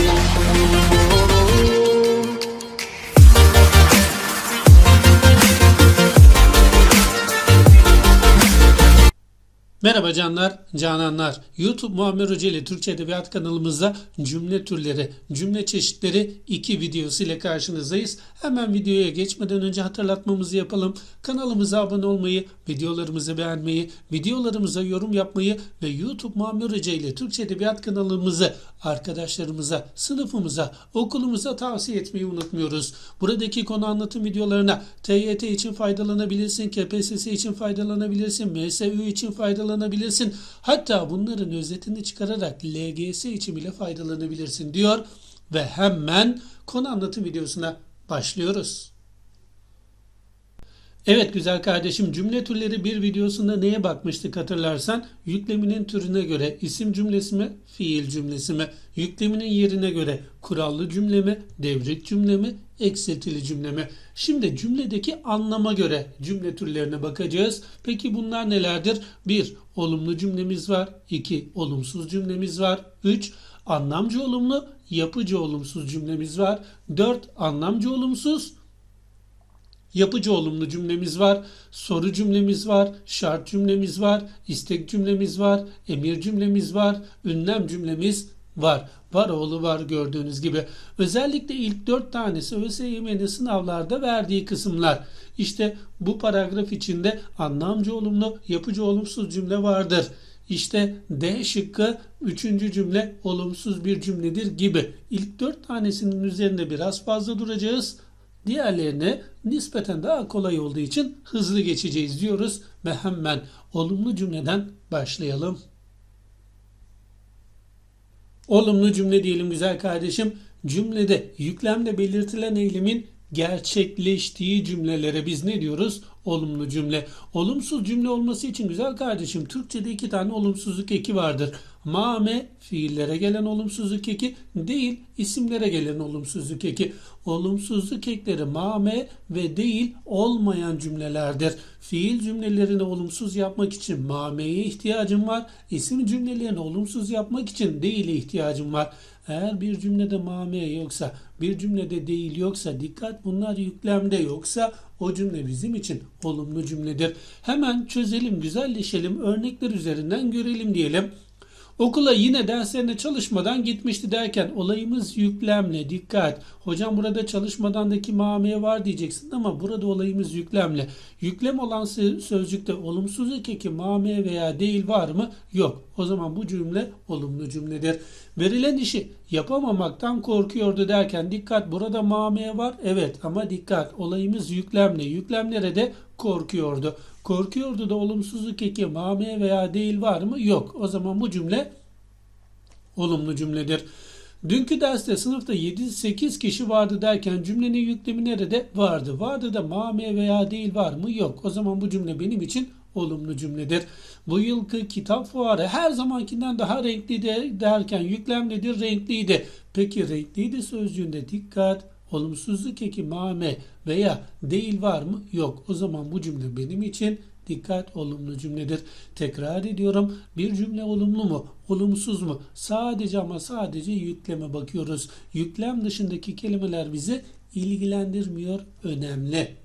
Thank you. Merhaba canlar, cananlar. YouTube Muammer Hoca ile Türkçe Edebiyat kanalımızda cümle türleri, cümle çeşitleri 2 videosu ile karşınızdayız. Hemen videoya geçmeden önce hatırlatmamızı yapalım. Kanalımıza abone olmayı, videolarımızı beğenmeyi, videolarımıza yorum yapmayı ve YouTube Muammer Hoca ile Türkçe Edebiyat kanalımızı arkadaşlarımıza, sınıfımıza, okulumuza tavsiye etmeyi unutmuyoruz. Buradaki konu anlatım videolarına TYT için faydalanabilirsin, KPSS için faydalanabilirsin, MSÜ için faydalanabilirsin. Hatta bunların özetini çıkararak LGS için bile faydalanabilirsin diyor ve hemen konu anlatım videosuna başlıyoruz. Evet güzel kardeşim cümle türleri bir videosunda neye bakmıştık hatırlarsan? Yükleminin türüne göre isim cümlesi mi fiil cümlesi mi? Yükleminin yerine göre kurallı cümle mi devrik cümle mi eksiltili cümle mi? Şimdi cümledeki anlama göre cümle türlerine bakacağız. Peki bunlar nelerdir? 1 olumlu cümlemiz var. 2 olumsuz cümlemiz var. 3 anlamcı olumlu yapıcı olumsuz cümlemiz var. 4 anlamcı olumsuz yapıcı olumlu cümlemiz var, soru cümlemiz var, şart cümlemiz var, istek cümlemiz var, emir cümlemiz var, ünlem cümlemiz var. Var oğlu var gördüğünüz gibi. Özellikle ilk dört tanesi ÖSYM'nin sınavlarda verdiği kısımlar. İşte bu paragraf içinde anlamcı olumlu, yapıcı olumsuz cümle vardır. İşte D şıkkı üçüncü cümle olumsuz bir cümledir gibi. İlk dört tanesinin üzerinde biraz fazla duracağız. Diğerlerine nispeten daha kolay olduğu için hızlı geçeceğiz diyoruz ve hemen olumlu cümleden başlayalım. Olumlu cümle diyelim güzel kardeşim. Cümlede yüklemle belirtilen eylemin gerçekleştiği cümlelere biz ne diyoruz? Olumlu cümle. Olumsuz cümle olması için güzel kardeşim Türkçe'de iki tane olumsuzluk eki vardır. Mame fiillere gelen olumsuzluk eki değil isimlere gelen olumsuzluk eki. Olumsuzluk ekleri mame ve değil olmayan cümlelerdir. Fiil cümlelerini olumsuz yapmak için mameye ihtiyacım var. İsim cümlelerini olumsuz yapmak için değile ihtiyacım var. Eğer bir cümlede mame yoksa, bir cümlede değil yoksa, dikkat bunlar yüklemde yoksa o cümle bizim için olumlu cümledir. Hemen çözelim, güzelleşelim, örnekler üzerinden görelim diyelim. Okula yine derslerine çalışmadan gitmişti derken olayımız yüklemle dikkat. Hocam burada çalışmadandaki mameye var diyeceksin ama burada olayımız yüklemle. Yüklem olan sözcükte olumsuz eki mame veya değil var mı? Yok. O zaman bu cümle olumlu cümledir. Verilen işi yapamamaktan korkuyordu derken dikkat burada mameye var. Evet ama dikkat olayımız yüklemle. Yüklemlere de korkuyordu. Korkuyordu da olumsuzluk eki mame veya değil var mı? Yok. O zaman bu cümle olumlu cümledir. Dünkü derste sınıfta 7-8 kişi vardı derken cümlenin yüklemi nerede? Vardı. Vardı da mame veya değil var mı? Yok. O zaman bu cümle benim için olumlu cümledir. Bu yılki kitap fuarı her zamankinden daha renkli de derken yüklem nedir? Renkliydi. Peki renkliydi sözcüğünde dikkat. Olumsuzluk eki mame veya değil var mı? Yok. O zaman bu cümle benim için dikkat olumlu cümledir. Tekrar ediyorum. Bir cümle olumlu mu? Olumsuz mu? Sadece ama sadece yükleme bakıyoruz. Yüklem dışındaki kelimeler bizi ilgilendirmiyor. Önemli.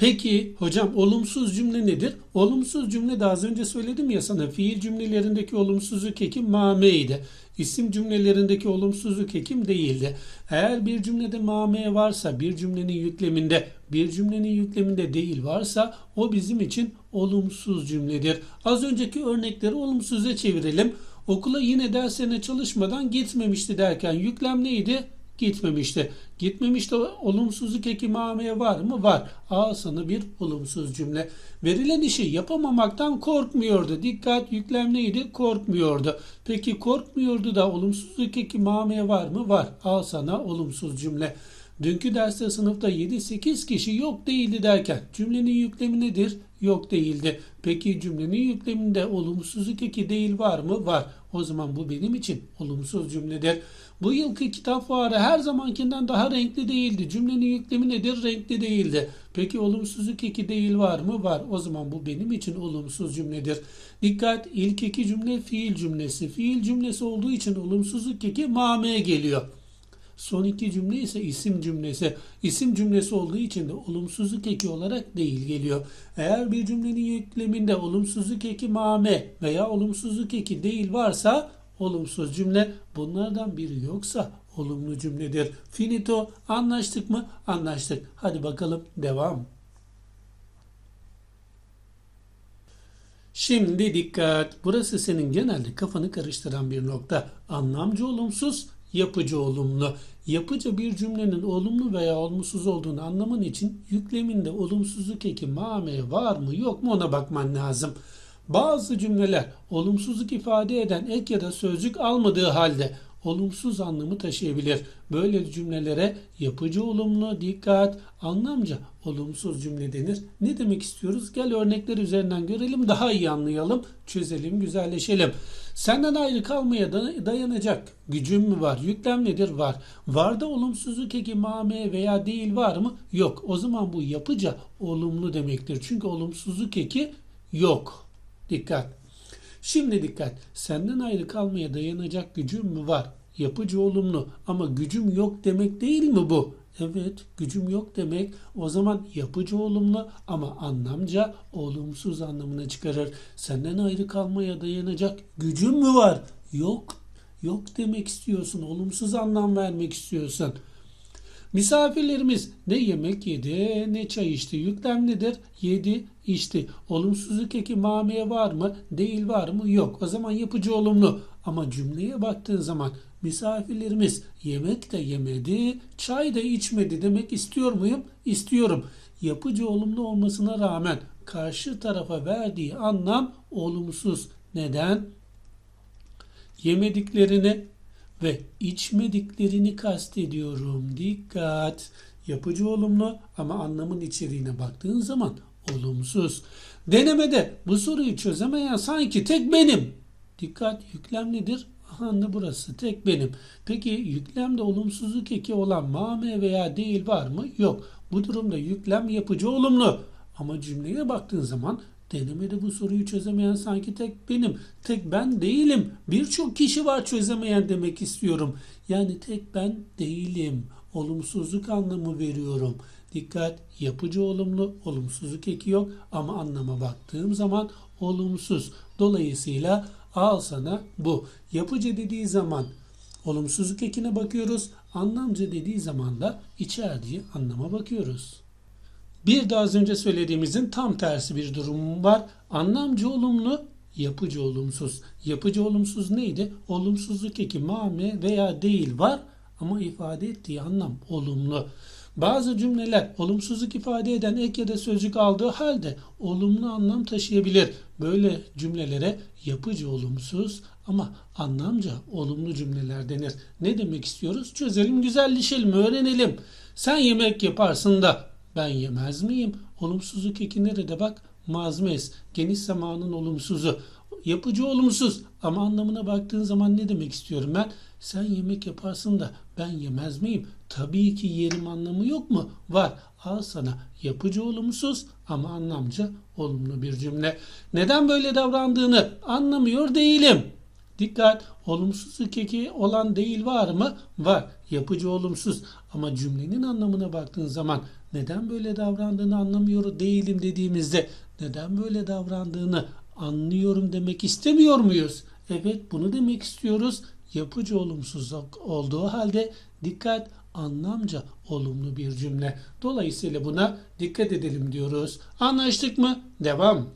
Peki hocam olumsuz cümle nedir? Olumsuz cümle de az önce söyledim ya sana fiil cümlelerindeki olumsuzluk ekim mameydi. İsim cümlelerindeki olumsuzluk ekim değildi. Eğer bir cümlede mame varsa bir cümlenin yükleminde bir cümlenin yükleminde değil varsa o bizim için olumsuz cümledir. Az önceki örnekleri olumsuza çevirelim. Okula yine derslerine çalışmadan gitmemişti derken yüklem neydi? Gitmemişti. Gitmemişti olumsuzluk eki var mı? Var. Al sana bir olumsuz cümle. Verilen işi yapamamaktan korkmuyordu. Dikkat yüklem neydi? Korkmuyordu. Peki korkmuyordu da olumsuzluk eki var mı? Var. Al sana olumsuz cümle. Dünkü derste sınıfta 7-8 kişi yok değildi derken cümlenin yüklemi nedir? Yok değildi. Peki cümlenin yükleminde olumsuzluk eki değil var mı? Var. O zaman bu benim için olumsuz cümledir. Bu yılki kitap fuarı her zamankinden daha renkli değildi. Cümlenin yüklemi nedir? Renkli değildi. Peki olumsuzluk eki değil var mı? Var. O zaman bu benim için olumsuz cümledir. Dikkat ilk iki cümle fiil cümlesi. Fiil cümlesi olduğu için olumsuzluk eki mame geliyor. Son iki cümle ise isim cümlesi. İsim cümlesi olduğu için de olumsuzluk eki olarak değil geliyor. Eğer bir cümlenin yükleminde olumsuzluk eki mame veya olumsuzluk eki değil varsa olumsuz cümle bunlardan biri yoksa olumlu cümledir. Finito anlaştık mı? Anlaştık. Hadi bakalım devam. Şimdi dikkat. Burası senin genelde kafanı karıştıran bir nokta. Anlamcı olumsuz, yapıcı olumlu. Yapıcı bir cümlenin olumlu veya olumsuz olduğunu anlaman için yükleminde olumsuzluk eki mame var mı yok mu ona bakman lazım. Bazı cümleler olumsuzluk ifade eden ek ya da sözcük almadığı halde olumsuz anlamı taşıyabilir. Böyle cümlelere yapıcı olumlu, dikkat, anlamca olumsuz cümle denir. Ne demek istiyoruz? Gel örnekler üzerinden görelim, daha iyi anlayalım, çözelim, güzelleşelim. Senden ayrı kalmaya dayanacak gücüm mü var? Yüklem nedir? Var. Var da olumsuzluk eki mame veya değil var mı? Yok. O zaman bu yapıca olumlu demektir. Çünkü olumsuzluk eki yok. Dikkat. Şimdi dikkat. Senden ayrı kalmaya dayanacak gücüm mü var? Yapıcı olumlu ama gücüm yok demek değil mi bu? Evet, gücüm yok demek. O zaman yapıcı olumlu ama anlamca olumsuz anlamına çıkarır. Senden ayrı kalmaya dayanacak gücüm mü var? Yok. Yok demek istiyorsun. Olumsuz anlam vermek istiyorsun. Misafirlerimiz ne yemek yedi ne çay içti. Yüklem nedir? Yedi, içti. Olumsuzluk eki mameye var mı? Değil var mı? Yok. O zaman yapıcı olumlu. Ama cümleye baktığın zaman misafirlerimiz yemek de yemedi, çay da içmedi demek istiyor muyum? İstiyorum. Yapıcı olumlu olmasına rağmen karşı tarafa verdiği anlam olumsuz. Neden? Yemediklerini ve içmediklerini kastediyorum. Dikkat! Yapıcı olumlu ama anlamın içeriğine baktığın zaman olumsuz. Denemede bu soruyu çözemeyen sanki tek benim. Dikkat yüklem nedir? Aha burası tek benim. Peki yüklemde olumsuzluk eki olan mame veya değil var mı? Yok. Bu durumda yüklem yapıcı olumlu. Ama cümleye baktığın zaman Denemede bu soruyu çözemeyen sanki tek benim. Tek ben değilim. Birçok kişi var çözemeyen demek istiyorum. Yani tek ben değilim. Olumsuzluk anlamı veriyorum. Dikkat yapıcı olumlu, olumsuzluk eki yok ama anlama baktığım zaman olumsuz. Dolayısıyla al sana bu. Yapıcı dediği zaman olumsuzluk ekine bakıyoruz. Anlamcı dediği zaman da içerdiği anlama bakıyoruz. Bir de az önce söylediğimizin tam tersi bir durum var. Anlamcı olumlu, yapıcı olumsuz. Yapıcı olumsuz neydi? Olumsuzluk eki mame veya değil var ama ifade ettiği anlam olumlu. Bazı cümleler olumsuzluk ifade eden ek ya da sözcük aldığı halde olumlu anlam taşıyabilir. Böyle cümlelere yapıcı olumsuz ama anlamca olumlu cümleler denir. Ne demek istiyoruz? Çözelim, güzelleşelim, öğrenelim. Sen yemek yaparsın da ben yemez miyim? Olumsuzluk eki nerede bak? Mazmez. Geniş zamanın olumsuzu. Yapıcı olumsuz. Ama anlamına baktığın zaman ne demek istiyorum ben? Sen yemek yaparsın da ben yemez miyim? Tabii ki yerim anlamı yok mu? Var. Al sana yapıcı olumsuz ama anlamca olumlu bir cümle. Neden böyle davrandığını anlamıyor değilim. Dikkat! Olumsuzluk eki olan değil var mı? Var. Yapıcı olumsuz. Ama cümlenin anlamına baktığın zaman neden böyle davrandığını anlamıyor değilim dediğimizde neden böyle davrandığını anlıyorum demek istemiyor muyuz? Evet bunu demek istiyoruz. Yapıcı olumsuzluk olduğu halde dikkat anlamca olumlu bir cümle. Dolayısıyla buna dikkat edelim diyoruz. Anlaştık mı? Devam.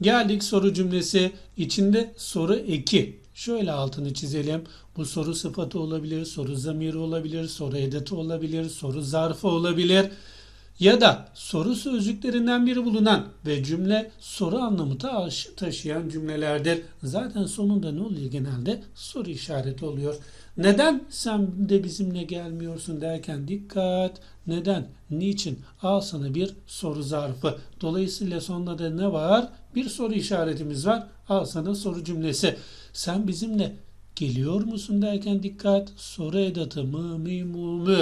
Geldik soru cümlesi. İçinde soru eki. Şöyle altını çizelim. Bu soru sıfatı olabilir, soru zamiri olabilir, soru edeti olabilir, soru zarfı olabilir. ya da soru sözcüklerinden biri bulunan ve cümle soru anlamı taş- taşıyan cümlelerdir. Zaten sonunda ne oluyor genelde? Soru işareti oluyor. Neden sen de bizimle gelmiyorsun derken dikkat. Neden? Niçin? Al sana bir soru zarfı. Dolayısıyla sonunda da ne var? Bir soru işaretimiz var. Al sana soru cümlesi. Sen bizimle geliyor musun derken dikkat. Soru edatı mı mi mu mu.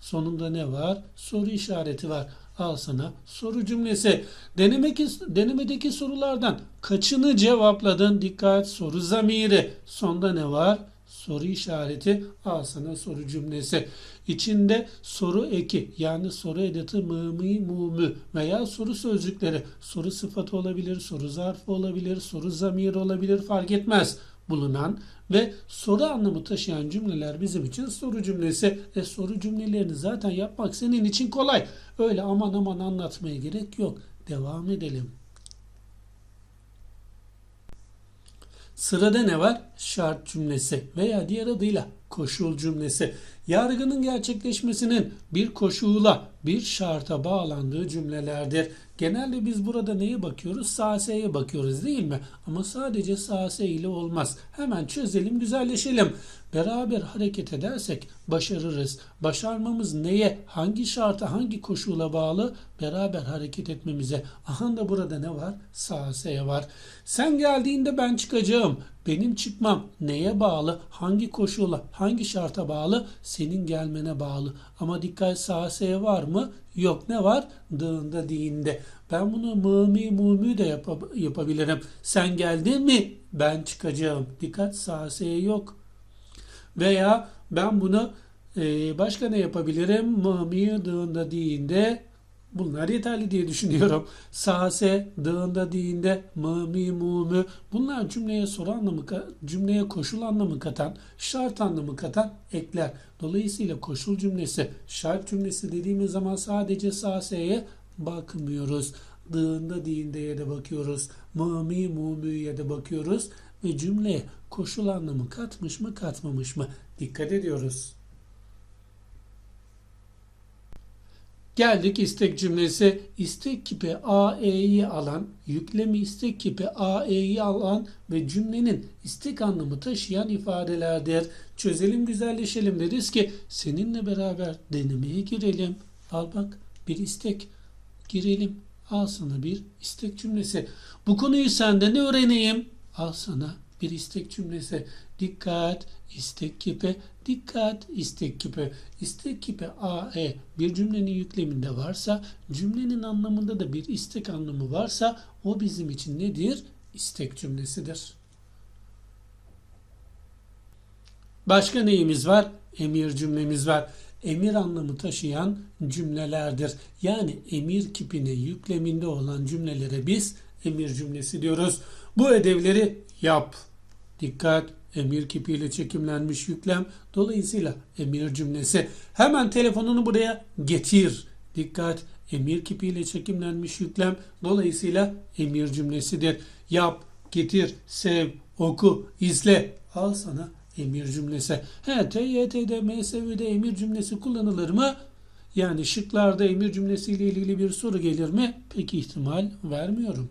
Sonunda ne var? Soru işareti var. Al sana soru cümlesi. Denemek, denemedeki sorulardan kaçını cevapladın? Dikkat soru zamiri. Sonda ne var? Soru işareti. Al sana soru cümlesi. İçinde soru eki yani soru edatı mı mi mu mu veya soru sözcükleri. Soru sıfatı olabilir, soru zarfı olabilir, soru zamiri olabilir fark etmez bulunan ve soru anlamı taşıyan cümleler bizim için soru cümlesi. E soru cümlelerini zaten yapmak senin için kolay. Öyle aman aman anlatmaya gerek yok. Devam edelim. Sırada ne var? Şart cümlesi veya diğer adıyla koşul cümlesi. Yargının gerçekleşmesinin bir koşula, bir şarta bağlandığı cümlelerdir. Genelde biz burada neye bakıyoruz? Saseye bakıyoruz değil mi? Ama sadece sase ile olmaz. Hemen çözelim, güzelleşelim. Beraber hareket edersek başarırız. Başarmamız neye, hangi şarta, hangi koşula bağlı? Beraber hareket etmemize. Aha da burada ne var? Saseye var. Sen geldiğinde ben çıkacağım. Benim çıkmam neye bağlı? Hangi koşula, hangi şarta bağlı? Senin gelmene bağlı. Ama dikkat saseye var mı? Yok. Ne var? Dığında diyinde. Ben bunu mımi mumi de yap- yapabilirim. Sen geldin mi? Ben çıkacağım. Dikkat saseye yok. Veya ben bunu e, başka ne yapabilirim? Mımi dığında diyinde bunlar yeterli diye düşünüyorum. Sase dığında diyinde mımi mumi bunlar cümleye soru anlamı cümleye koşul anlamı katan şart anlamı katan ekler. Dolayısıyla koşul cümlesi şart cümlesi dediğimiz zaman sadece saseye bakmıyoruz. Dığında diyindeye de bakıyoruz. Mımi mumiye de bakıyoruz ve cümleye koşul anlamı katmış mı katmamış mı dikkat ediyoruz. Geldik istek cümlesi. İstek kipi AE'yi alan, yüklemi istek kipi AE'yi alan ve cümlenin istek anlamı taşıyan ifadelerdir. Çözelim güzelleşelim deriz ki seninle beraber denemeye girelim. Al bak bir istek girelim. Al sana bir istek cümlesi. Bu konuyu senden öğreneyim. Al sana bir istek cümlesi. Dikkat, istek kipi, dikkat, istek kipi. İstek kipi AE bir cümlenin yükleminde varsa, cümlenin anlamında da bir istek anlamı varsa o bizim için nedir? İstek cümlesidir. Başka neyimiz var? Emir cümlemiz var. Emir anlamı taşıyan cümlelerdir. Yani emir kipine yükleminde olan cümlelere biz emir cümlesi diyoruz. Bu ödevleri yap. Dikkat emir kipiyle çekimlenmiş yüklem. Dolayısıyla emir cümlesi. Hemen telefonunu buraya getir. Dikkat emir kipiyle çekimlenmiş yüklem. Dolayısıyla emir cümlesidir. Yap, getir, sev, oku, izle. Al sana emir cümlesi. He TYT'de, MSV'de emir cümlesi kullanılır mı? Yani şıklarda emir cümlesiyle ilgili bir soru gelir mi? Pek ihtimal vermiyorum.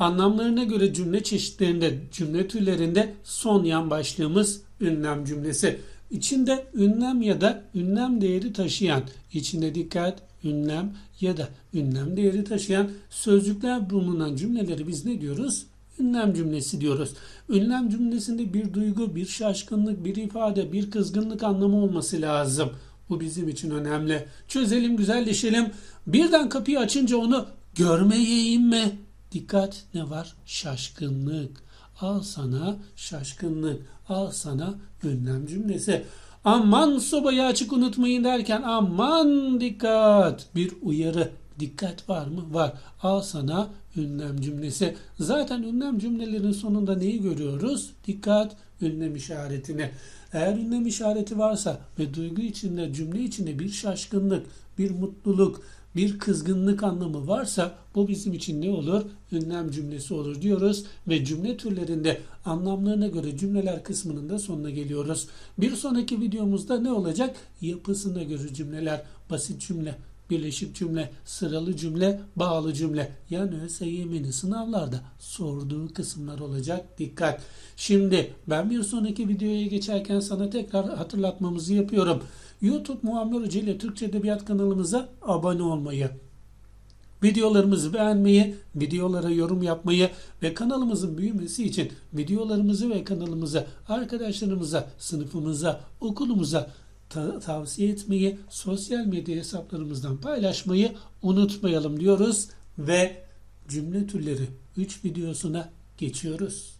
Anlamlarına göre cümle çeşitlerinde, cümle türlerinde son yan başlığımız ünlem cümlesi. İçinde ünlem ya da ünlem değeri taşıyan, içinde dikkat, ünlem ya da ünlem değeri taşıyan sözcükler bulunan cümleleri biz ne diyoruz? Ünlem cümlesi diyoruz. Ünlem cümlesinde bir duygu, bir şaşkınlık, bir ifade, bir kızgınlık anlamı olması lazım. Bu bizim için önemli. Çözelim, güzelleşelim. Birden kapıyı açınca onu görmeyeyim mi? Dikkat ne var? Şaşkınlık. Al sana şaşkınlık. Al sana ünlem cümlesi. Aman sobayı açık unutmayın derken aman dikkat. Bir uyarı. Dikkat var mı? Var. Al sana ünlem cümlesi. Zaten ünlem cümlelerin sonunda neyi görüyoruz? Dikkat ünlem işaretini. Eğer ünlem işareti varsa ve duygu içinde cümle içinde bir şaşkınlık, bir mutluluk bir kızgınlık anlamı varsa bu bizim için ne olur? Ünlem cümlesi olur diyoruz ve cümle türlerinde anlamlarına göre cümleler kısmının da sonuna geliyoruz. Bir sonraki videomuzda ne olacak? Yapısına göre cümleler, basit cümle, birleşik cümle, sıralı cümle, bağlı cümle. Yani ÖSYM'nin sınavlarda sorduğu kısımlar olacak. Dikkat. Şimdi ben bir sonraki videoya geçerken sana tekrar hatırlatmamızı yapıyorum. YouTube Muammer Hoca ile Türkçe Edebiyat kanalımıza abone olmayı, videolarımızı beğenmeyi, videolara yorum yapmayı ve kanalımızın büyümesi için videolarımızı ve kanalımızı arkadaşlarımıza, sınıfımıza, okulumuza ta- tavsiye etmeyi, sosyal medya hesaplarımızdan paylaşmayı unutmayalım diyoruz ve cümle türleri 3 videosuna geçiyoruz.